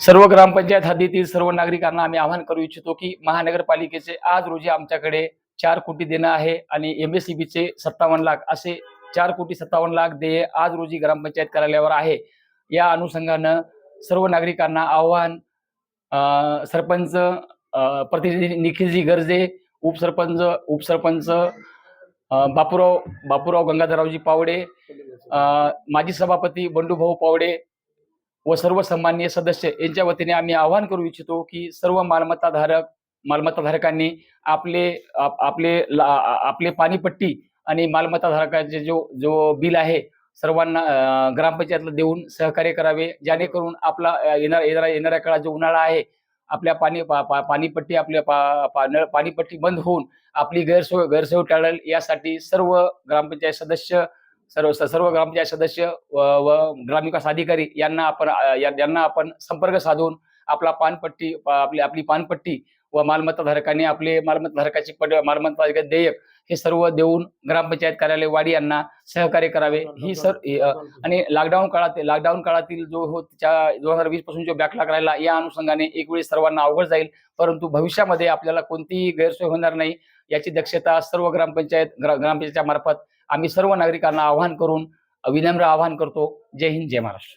सर्व ग्रामपंचायत हद्दीतील सर्व नागरिकांना आम्ही आवाहन करू इच्छितो की महानगरपालिकेचे आज रोजी आमच्याकडे चार कोटी देणं आहे आणि एमएससीबीचे सत्तावन्न लाख असे चार कोटी सत्तावन्न लाख देय आज रोजी ग्रामपंचायत कार्यालयावर आहे. या अनुषंगानं सर्व नागरिकांना आव्हान सरपंच प्रतिनिधी निखिलजी गर्जे उपसरपंच उपसरपंच बापूराव बापूराव गंगाधररावजी पावडे माजी सभापती बंडूभाऊ पावडे व सर्व सन्माननीय सदस्य यांच्या वतीने आम्ही आवाहन करू इच्छितो की सर्व मालमत्ताधारक मालमत्ताधारकांनी आपले आप- आपले ला- आपले पाणीपट्टी आणि मालमत्ताधारकाचे जो जो बिल आहे सर्वांना ग्रामपंचायतला देऊन सहकार्य करावे. जेणेकरून आपला येणार येणाऱ्या येणाऱ्या काळात जो उन्हाळा आहे आपल्या पाणी पा- पा- पाणीपट्टी आपल्या पा- पा- नळ- पाणीपट्टी बंद होऊन आपली गैरसोय गैरसोय टाळेल. यासाठी सर्व ग्रामपंचायत सदस्य सर्व सर्व ग्रामपंचायत सदस्य व ग्रामविकास अधिकारी यांना आपण यांना आपण संपर्क साधून आपला पानपट्टी आपली आपली पानपट्टी व मालमत्ता धारकाने आपले मालमत्ता धारकाची मालमत्ता देयक हे सर्व देऊन ग्रामपंचायत कार्यालय वाडी यांना सहकार्य करावे. ही सर आणि लॉकडाऊन काळात लॉकडाऊन काळातील जो हो त्याच्या दोन हजार वीसपासून जो बॅकलॉग राहिला या अनुषंगाने एक वेळी सर्वांना अवघड जाईल. परंतु भविष्यामध्ये आपल्याला कोणतीही गैरसोय होणार नाही. याची दक्षता सर्व ग्रामपंचायत ग्रामपंचायतच्या मार्फत आम्ही सर्व नागरिकांना आवाहन करून विनम्र आवाहन करतो. जय हिंद जय महाराष्ट्र.